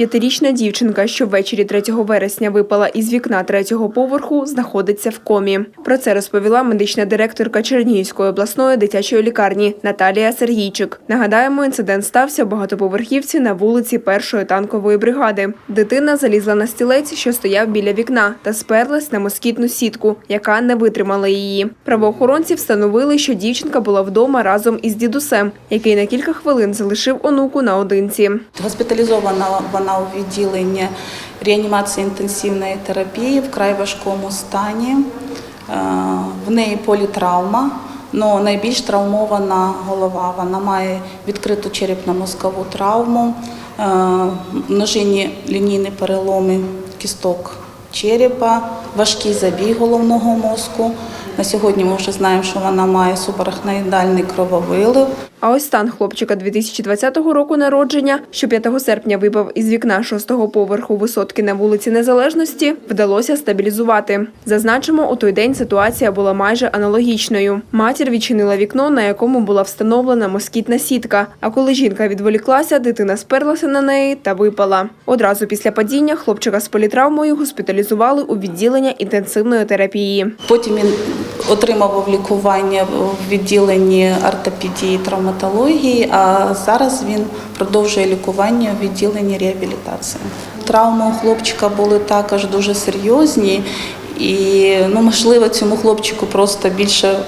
П'ятирічна дівчинка, що ввечері 3 вересня випала із вікна третього поверху, знаходиться в комі. Про це розповіла медична директорка Чернігівської обласної дитячої лікарні Наталія Сергійчик. Нагадаємо, інцидент стався в багатоповерхівці на вулиці першої танкової бригади. Дитина залізла на стілець, що стояв біля вікна, та сперлась на москітну сітку, яка не витримала її. Правоохоронці встановили, що дівчинка була вдома разом із дідусем, який на кілька хвилин залишив онуку наодинці. Госпіталізована вона у відділенні реанімації інтенсивної терапії в край важкому стані. Е, В неї політравма, але найбільш травмована голова. Вона має відкриту черепно-мозкову травму, е, множинні лінійні переломи кісток черепа, важкий забій головного мозку. На сьогодні ми вже знаємо, що вона має субарахноїдальний крововилив. А ось стан хлопчика 2020 року народження, що 5 серпня випав із вікна шостого поверху висотки на вулиці Незалежності, вдалося стабілізувати. Зазначимо, у той день ситуація була майже аналогічною. Матір відчинила вікно, на якому була встановлена москітна сітка. А коли жінка відволіклася, дитина сперлася на неї та випала. Одразу після падіння хлопчика з політравмою госпіталізували у відділення інтенсивної терапії. Потім він отримав лікування в відділенні ортопедії і травматології, а зараз він продовжує лікування в відділенні реабілітації. Травми у хлопчика були також дуже серйозні. І ну, можливо, цьому хлопчику просто більше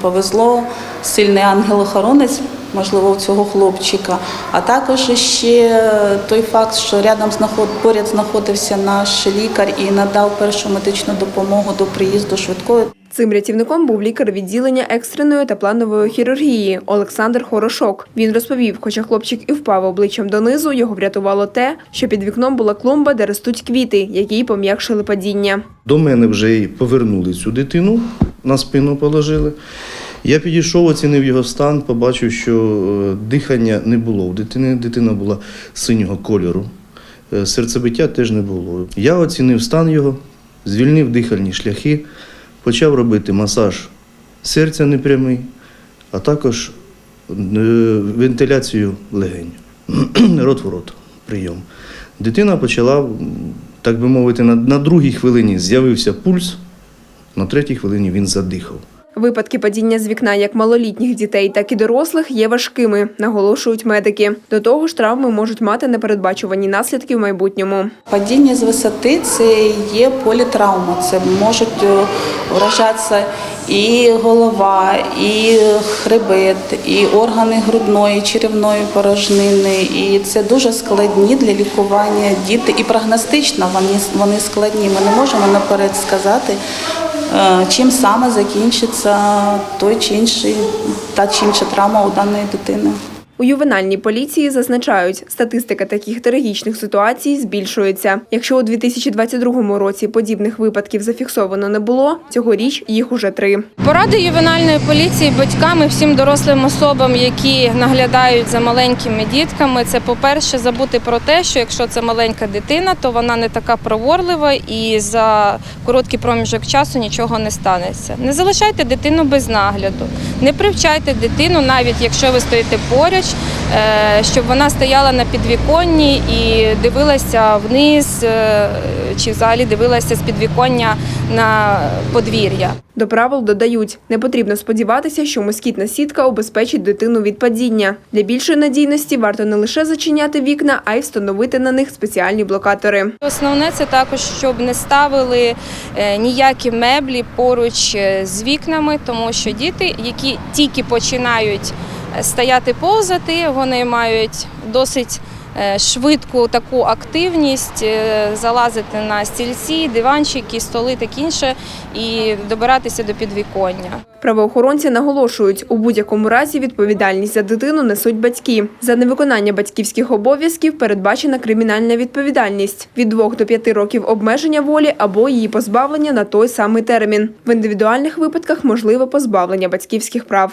повезло. Сильний ангел-охоронець, можливо, у цього хлопчика. А також ще той факт, що рядом знаход... поряд знаходився наш лікар і надав першу медичну допомогу до приїзду швидкої. Цим рятівником був лікар відділення екстреної та планової хірургії Олександр Хорошок. Він розповів, хоча хлопчик і впав обличчям донизу, його врятувало те, що під вікном була клумба, де ростуть квіти, які пом'якшили падіння. До мене вже й повернули цю дитину, на спину положили. Я підійшов, оцінив його стан, побачив, що е, дихання не було. У дитини дитина була синього кольору. Е, Серцебиття теж не було. Я оцінив стан його, звільнив дихальні шляхи, почав робити масаж серця непрямий, а також е, вентиляцію легень. рот в рот прийом. Дитина почала, так би мовити, на, на другій хвилині з'явився пульс, на третій хвилині він задихав. Випадки падіння з вікна як малолітніх дітей, так і дорослих є важкими, наголошують медики. До того ж, травми можуть мати непередбачувані наслідки в майбутньому. Падіння з висоти це є політравма. Це можуть е, вражатися і голова, і хребет, і органи грудної, черевної порожнини. І це дуже складні для лікування діти. І прогностично вони, складні. Ми не можемо наперед сказати, чим саме закінчиться той чи інший та чи інша травма у даної дитини. У ювенальній поліції зазначають, статистика таких трагічних ситуацій збільшується. Якщо у 2022 році подібних випадків зафіксовано не було, цьогоріч їх уже три. Поради ювенальної поліції батькам і всім дорослим особам, які наглядають за маленькими дітками, це по-перше, забути про те, що якщо це маленька дитина, то вона не така проворлива і за короткий проміжок часу нічого не станеться. Не залишайте дитину без нагляду, не привчайте дитину, навіть якщо ви стоїте поруч, е, щоб вона стояла на підвіконні і дивилася вниз, е, чи взагалі дивилася з підвіконня на подвір'я. До правил додають, не потрібно сподіватися, що москітна сітка обезпечить дитину від падіння. Для більшої надійності варто не лише зачиняти вікна, а й встановити на них спеціальні блокатори. Основне це також, щоб не ставили е, ніякі меблі поруч з вікнами, тому що діти, які тільки починають стояти повзати, вони мають досить е, швидку таку активність е, залазити на стільці, диванчики, столи та інше і добиратися до підвіконня. Правоохоронці наголошують, у будь-якому разі відповідальність за дитину несуть батьки. За невиконання батьківських обов'язків передбачена кримінальна відповідальність від 2 до 5 років обмеження волі або її позбавлення на той самий термін. В індивідуальних випадках можливе позбавлення батьківських прав.